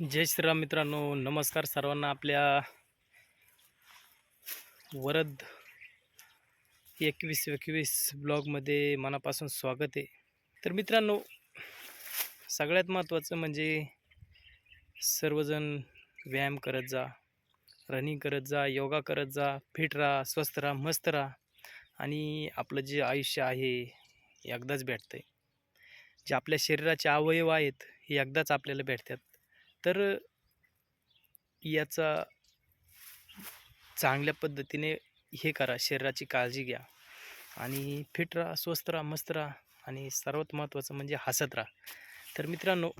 जय श्रीराम मित्रांनो नमस्कार सर्वांना आपल्या वरद एकवीस एकवीस ब्लॉगमध्ये मनापासून स्वागत आहे. तर मित्रांनो सगळ्यात महत्त्वाचं म्हणजे सर्वजण व्यायाम करत जा रनिंग करत जा योगा करत जा फिट राहा स्वस्थ राहा मस्त राहा आणि आपलं जे आयुष्य आहे हे एकदाच भेटतं आहे जे आपल्या शरीराचे अवयव आहेत हे एकदाच आपल्याला भेटतात. तर याचा चांगल्या पद्धतीने हे करा शरीराची काळजी घ्या. आणि फिट राहा स्वस्थ राहा मस्त राहा. आणि सर्वात महत्त्वाचं म्हणजे हसत राहा. तर मित्रांनो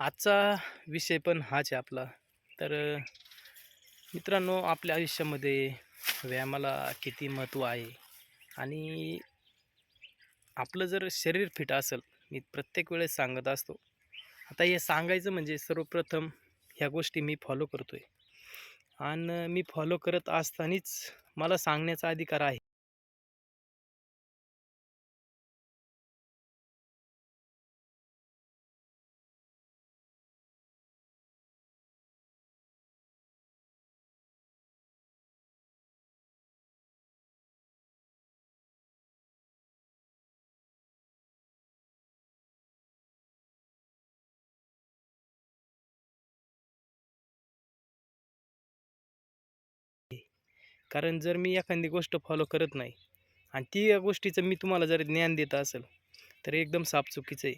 आजचा विषय पण हाच आहे आपला. तर मित्रांनो आपल्या आयुष्यामध्ये व्यायामाला किती महत्त्व आहे? आणि आपलं जर शरीर फिट असेल मी प्रत्येक वेळेस सांगत असतो आता हे सांगायचं म्हणजे सर्वप्रथम ह्या गोष्टी मी फॉलो करतो आहे आणि मी फॉलो करत असतानाच मला सांगण्याचा अधिकार आहे. कारण जर मी एखादी गोष्ट फॉलो करत नाही आणि ती या गोष्टीचं मी तुम्हाला जर ज्ञान देत असेल तर एकदम साप चुकीचं आहे.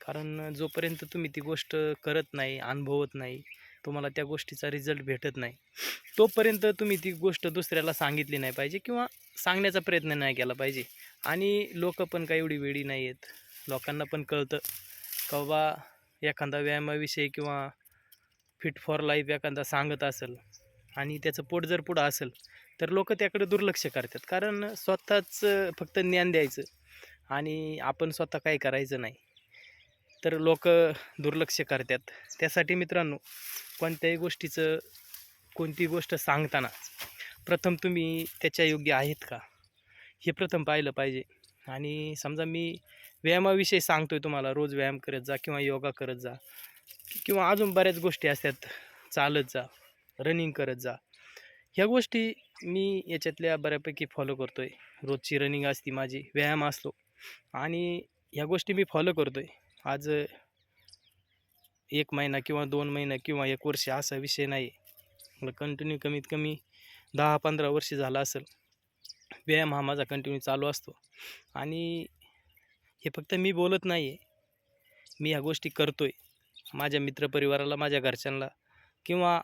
कारण जोपर्यंत तुम्ही ती गोष्ट करत नाही अनुभवत नाही तुम्हाला त्या गोष्टीचा रिझल्ट भेटत नाही तोपर्यंत तुम्ही ती गोष्ट दुसऱ्याला सांगितली नाही पाहिजे किंवा सांगण्याचा प्रयत्न नाही केला पाहिजे. आणि लोक पण काही एवढी वेळी नाही आहेत. लोकांना पण कळतं का बाबा एखादा व्यायामाविषयी किंवा फिट फॉर लाईफ एखादा सांगत असेल आणि त्याचं पोट जर पुढं असेल तर लोक त्याकडे दुर्लक्ष करतात. कारण स्वतःच फक्त ज्ञान द्यायचं आणि आपण स्वतः काही करायचं नाही. तर लोक दुर्लक्ष करतात. त्यासाठी मित्रांनो कोणत्याही गोष्टीचं कोणती गोष्ट सांगताना प्रथम तुम्ही त्याच्या योग्य आहेत का? हे प्रथम पाहिलं पाहिजे. आणि समजा मी व्यायामाविषयी सांगतो आहे तुम्हाला रोज व्यायाम करत जा किंवा योगा करत जा किंवा अजून बऱ्याच गोष्टी असतात चालत जा. रनिंग करत जा. ह्या गोष्टी मी याच्यातल्या बऱ्यापैकी फॉलो करतो आहे रोजची रनिंग असती माझी व्यायाम असतो. आणि ह्या गोष्टी मी फॉलो करतो आहे आज एक महिना किंवा दोन महिना किंवा एक वर्ष असा विषय नाही मला कंटिन्यू कमीत कमी दहा पंधरा वर्ष झाला असेल. व्यायाम हा माझा कंटिन्यू चालू असतो. आणि हे फक्त मी बोलत नाही आहे मी ह्या गोष्टी करतो आहे माझ्या मित्रपरिवाराला माझ्या घरच्यांना किंवा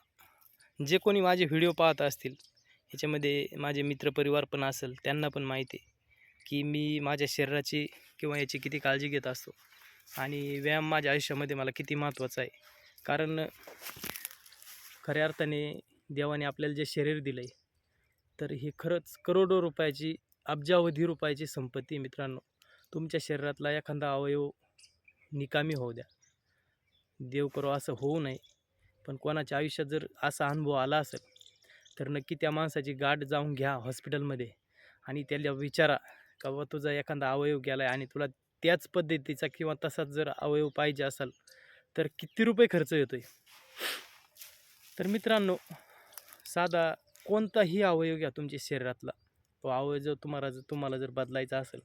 जे कोणी माझे व्हिडिओ पाहत असतील ह्याच्यामध्ये माझे मित्रपरिवार पण असेल त्यांना पण माहिती आहे की मी माझ्या शरीराची किंवा याची किती काळजी घेत असतो आणि व्यायाम माझ्या आयुष्यामध्ये मला किती महत्त्वाचा आहे. कारण खऱ्या अर्थाने देवाने आपल्याला जे शरीर दिलं आहे तर ही खरंच करोडो रुपयाची अब्जावधी रुपयाची संपत्ती मित्रांनो. तुमच्या शरीरातला एखादा अवयव निकामी होऊ द्या. देव करो असं होऊ नये. पण कोणाच्या आयुष्यात जर असा अनुभव आला असेल तर नक्की त्या माणसाची गाठ जाऊन घ्या हॉस्पिटलमध्ये आणि त्याला विचारा का बाबा तुझा एखादा अवयव गेला आहे आणि तुला त्याच पद्धतीचा किंवा तसाच जर अवयव पाहिजे असेल तर किती रुपये खर्च येतो आहे तर मित्रांनो साधा कोणताही अवयव घ्या तुमच्या शरीरातला. तो अवयव जर तुम्हाला जर तुम्हाला जर बदलायचा असेल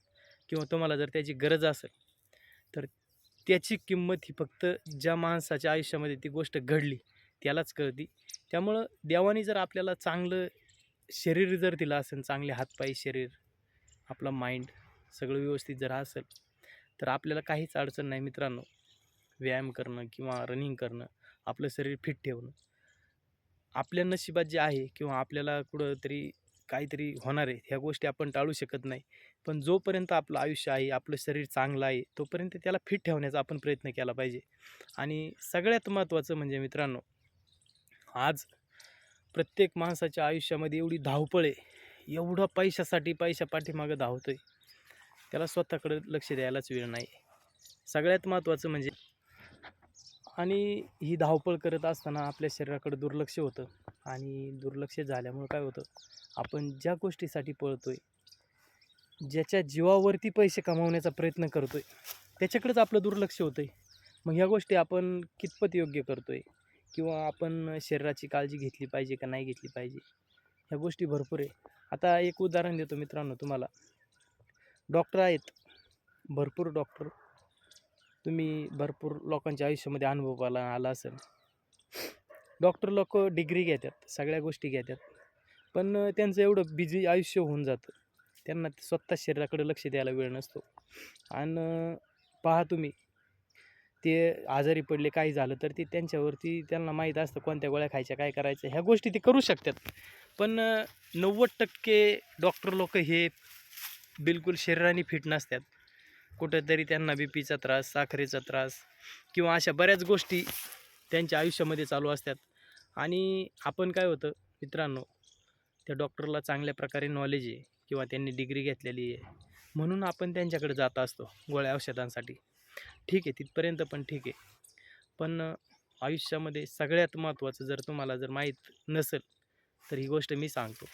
किंवा तुम्हाला जर त्याची गरज असेल तर त्याची किंमत ही फक्त ज्या माणसाच्या आयुष्यामध्ये ती गोष्ट घडली त्यालाच कळती. त्यामुळं देवाने जर आपल्याला चांगलं शरीर जर दिलं असेल चांगले हातपाय शरीर आपला माइंड सगळं व्यवस्थित जर असेल तर आपल्याला काहीच अडचण नाही मित्रांनो. व्यायाम करणं किंवा रनिंग करणं आपलं शरीर फिट ठेवणं. आपल्या नशिबात जे आहे किंवा आपल्याला कुठंतरी काहीतरी होणार आहे ह्या गोष्टी आपण टाळू शकत नाही. पण जोपर्यंत आपलं आयुष्य आहे आपलं शरीर चांगलं आहे तोपर्यंत त्याला फिट ठेवण्याचा आपण प्रयत्न केला पाहिजे. आणि सगळ्यात महत्त्वाचं म्हणजे मित्रांनो आज प्रत्येक माणसाच्या आयुष्यामध्ये एवढी धावपळ आहे. एवढं पैशासाठी पैशा पाठीमागं धावतो आहे त्याला स्वतःकडे लक्ष द्यायलाच वेळ नाही. सगळ्यात महत्त्वाचं म्हणजे आणि ही धावपळ करत असताना आपल्या शरीराकडे दुर्लक्ष होतं. आणि दुर्लक्ष झाल्यामुळं काय होतं? आपण ज्या गोष्टीसाठी पळतो आहे ज्याच्या जीवावरती पैसे कमावण्याचा प्रयत्न करतो आहे त्याच्याकडेच आपलं दुर्लक्ष होतं आहे मग ह्या गोष्टी आपण कितपत योग्य करतो आहे किंवा आपण शरीराची काळजी घेतली पाहिजे का नाही घेतली पाहिजे? ह्या गोष्टी भरपूर आहे. आता एक उदाहरण देतो मित्रांनो तुम्हाला. डॉक्टर आहेत. भरपूर डॉक्टर तुम्ही भरपूर लोकांच्या आयुष्यामध्ये अनुभव आला आला असेल. डॉक्टर लोक डिग्री घेतात सगळ्या गोष्टी घेतात. पण त्यांचं एवढं बिझी आयुष्य होऊन जातं. त्यांना स्वतः शरीराकडे लक्ष द्यायला वेळ नसतो. आणि पहा तुम्ही ते आजारी पडले काही झालं तर ते त्यांच्यावरती त्यांना माहीत असतं कोणत्या गोळ्या खायच्या काय करायचं ह्या गोष्टी ते करू शकतात. पण नव्वद टक्के डॉक्टर लोक हे बिलकुल शरीराने फिट नसतात. कुठंतरी त्यांना बी पीचा त्रास साखरेचा त्रास किंवा अशा बऱ्याच गोष्टी त्यांच्या आयुष्यामध्ये चालू असतात. आणि आपण काय होतं मित्रांनो त्या डॉक्टरला चांगल्या प्रकारे नॉलेज आहे किंवा त्यांनी डिग्री घेतलेली आहे. म्हणून आपण त्यांच्याकडे जात असतो गोळ्या औषधांसाठी. ठीक आहे तिथपर्यंत पण ठीक आहे. पण आयुष्यामध्ये सगळ्यात महत्त्वाचं जर तुम्हाला जर माहीत नसेल तर ही गोष्ट मी सांगतो.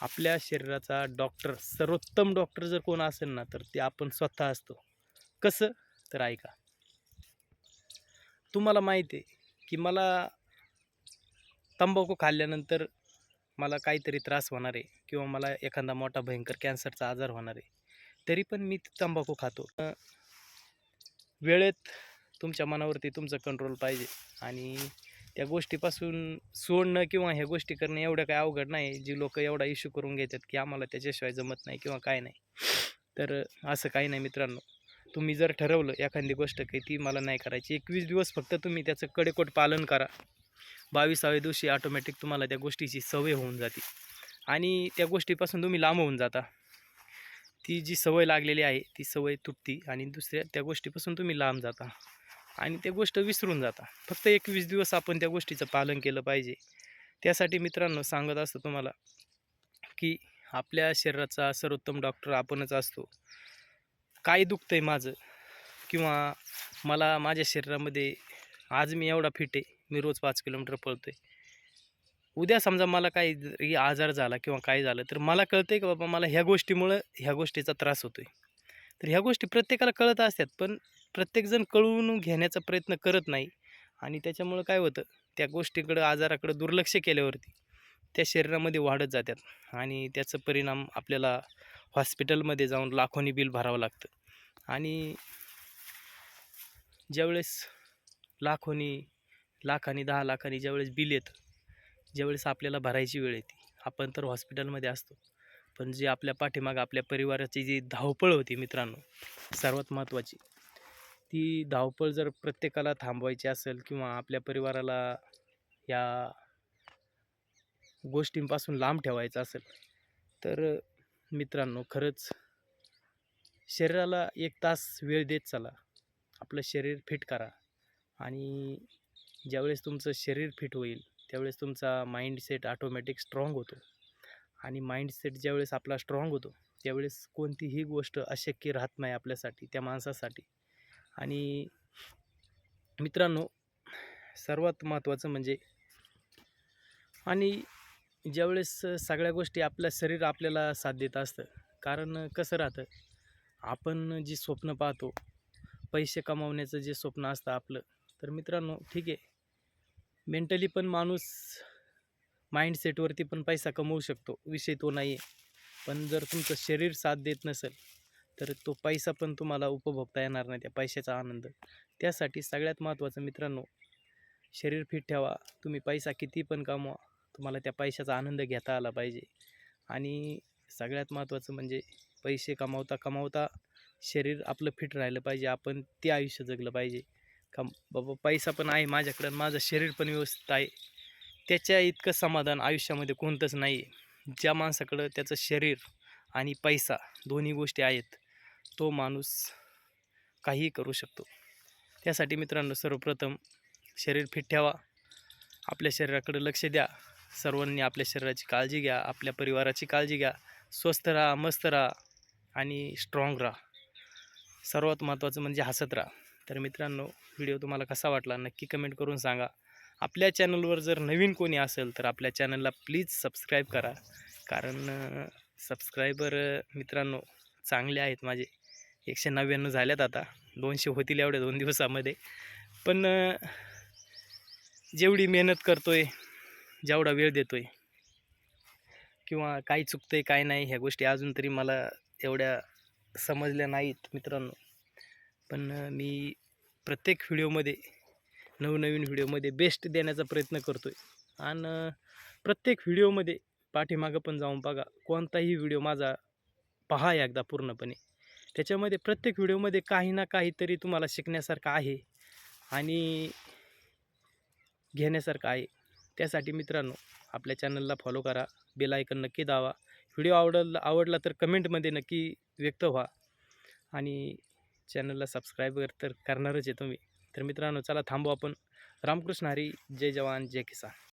आपल्या शरीराचा डॉक्टर सर्वोत्तम डॉक्टर जर कोण असेल ना तर ते आपण स्वतः असतो. कसं? तर ऐका. तुम्हाला माहिती आहे की मला तंबाखू खाल्ल्यानंतर मला काहीतरी त्रास होणार आहे किंवा मला एखादा मोठा भयंकर कॅन्सरचा आजार होणार आहे. तरी पण मी तंबाखू खातो. वेळेत तुमच्या मनावरती तुमचं कंट्रोल पाहिजे आणि त्या गोष्टीपासून सोडणं किंवा ह्या गोष्टी करणं एवढं काय अवघड नाही. जी लोक एवढा इश्यू करून घेतात की आम्हाला त्याच्याशिवाय जमत नाही किंवा काय नाही. तर असं काही नाही मित्रांनो. तुम्ही जर ठरवलं एखादी गोष्ट की ती मला नाही करायची. एकवीस दिवस फक्त तुम्ही त्याचं कडेकोट पालन करा. बावीसाव्या दिवशी ऑटोमॅटिक तुम्हाला त्या गोष्टीची सवय होऊन जाते. आणि त्या गोष्टीपासून तुम्ही लांब होऊन जाता. ती जी सवय लागलेली आहे ती सवय तुटती आणि दुसऱ्या त्या गोष्टीपासून तुम्ही लांब जाता. आणि ते गोष्ट विसरून जाता. फक्त एकवीस दिवस आपण त्या गोष्टीचं पालन केलं पाहिजे. त्यासाठी मित्रांनो सांगत असतो तुम्हाला की आपल्या शरीराचा सर्वोत्तम डॉक्टर आपणच असतो. काय दुखतं आहे माझं? किंवा मला माझ्या शरीरामध्ये आज मी एवढा फिट आहे मी रोज पाच किलोमीटर पळतो आहे उद्या समजा मला काही आजार झाला किंवा काय झालं तर मला कळतं आहे की बाबा मला ह्या गोष्टीमुळं ह्या गोष्टीचा त्रास होतो आहे तर ह्या गोष्टी प्रत्येकाला कळत असतात पण प्रत्येकजण कळवून घेण्याचा प्रयत्न करत नाही आणि त्याच्यामुळं काय होतं त्या गोष्टीकडं आजाराकडं दुर्लक्ष केल्यावरती त्या शरीरामध्ये वाढत जातात आणि त्याचं परिणाम आपल्याला हॉस्पिटलमध्ये जाऊन लाखोनी बिल भरावं लागतं. आणि ज्यावेळेस लाखोनी लाखानी दहा लाखानी ज्यावेळेस बिल येतं ज्यावेळेस आपल्याला भरायची वेळ येते आपण तर हॉस्पिटलमध्ये असतो. पण जे आपल्या पाठीमागं आपल्या परिवाराची जी धावपळ होती मित्रांनो सर्वात महत्त्वाची ती धावपळ जर प्रत्येकाला थांबवायची असेल किंवा आपल्या परिवाराला या गोष्टींपासून लांब ठेवायचं असेल तर मित्रांनो खरंच शरीराला एक तास वेळ देत चला. आपलं शरीर फिट करा आणि ज्यावेळेस तुमचं शरीर फिट होईल त्यावेळेस तुमचा माइंडसेट ऑटोमॅटिक स्ट्रॉंग होतो. आणि माइंडसेट ज्यावेळेस आपला स्ट्रॉंग होतो त्यावेळेस कोणतीही गोष्ट अशक्य राहत नाही आपल्यासाठी त्या माणसासाठी. आणि मित्रांनो सर्वात महत्त्वाचं म्हणजे आणि ज्यावेळेस सगळ्या गोष्टी आपलं शरीर आपल्याला साथ देत असतं कारण कसं राहतं आपण जी स्वप्न पाहतो पैसे कमावण्याचं जे स्वप्न असतं आपलं तर मित्रांनो ठीक आहे. मेंटली पण माणूस माइंडसेटवरती पण पैसा कमवू शकतो विषय तो नाही आहे पण जर तुमचं शरीर साथ देत नसेल तर तो पैसा पण तुम्हाला उपभोगता येणार नाही त्या पैशाचा आनंद. त्यासाठी सगळ्यात महत्त्वाचं मित्रांनो शरीर फिट ठेवा. तुम्ही पैसा किती पण कमवा तुम्हाला त्या पैशाचा आनंद घेता आला पाहिजे. आणि सगळ्यात महत्त्वाचं म्हणजे पैसे कमावता कमावता शरीर आपलं फिट राहिलं पाहिजे. आपण ते आयुष्य जगलं पाहिजे. कम बाबा पैसा पण आहे माझ्याकडं माझं शरीर पण व्यवस्थित आहे. त्याच्या इतकं समाधान आयुष्यामध्ये कोणतंच नाही आहे ज्या माणसाकडं त्याचं शरीर आणि पैसा दोन्ही गोष्टी आहेत तो माणूस काहीही करू शकतो. त्यासाठी मित्रांनो सर्वप्रथम शरीर फिट ठेवा. आपल्या शरीराकडे लक्ष द्या. सर्वांनी आपल्या शरीराची काळजी घ्या. आपल्या परिवाराची काळजी घ्या. स्वस्थ राहा मस्त राहा आणि स्ट्रॉंग राहा. सर्वात महत्त्वाचं म्हणजे हसत राहा. तर मित्रांनो व्हिडिओ तुम्हाला कसा वाटला नक्की कमेंट करून सांगा. आपल्या चॅनलवर जर नवीन कोणी असेल तर आपल्या चॅनलला प्लीज सबस्क्राईब करा. कारण सबस्क्रायबर मित्रांनो चांगले आहेत माझे. एकशे नव्याण्णव झाल्यात आता. दोनशे होतील एवढ्या दोन दिवसामध्ये. पण जेवढी मेहनत करतो आहे जेवढा वेळ देतो आहे किंवा काय आहे काय नाही ह्या गोष्टी अजून तरी मला एवढ्या समजल्या नाहीत मित्रांनो. पण मी प्रत्येक व्हिडिओमध्ये नवनवीन व्हिडिओमध्ये बेस्ट देण्याचा प्रयत्न करतो आहे आणि प्रत्येक व्हिडिओमध्ये पाठीमागं पण जाऊन बघा. कोणताही व्हिडिओ माझा पहा एकदा पूर्णपणे. त्याच्यामध्ये प्रत्येक व्हिडिओमध्ये काही ना काहीतरी तुम्हाला शिकण्यासारखं आहे आणि घेण्यासारखं आहे. त्यासाठी मित्रांनो आपल्या चॅनलला फॉलो करा बेल आयकन नक्की दावा व्हिडिओ आवडला आवडला तर कमेंटमध्ये नक्की व्यक्त व्हा आणि चॅनलला सबस्क्राईब तर करणारच आहे तुम्ही. तर मित्रांनो चला थांबू आपण. रामकृष्ण हरी जय जवान जय किसान.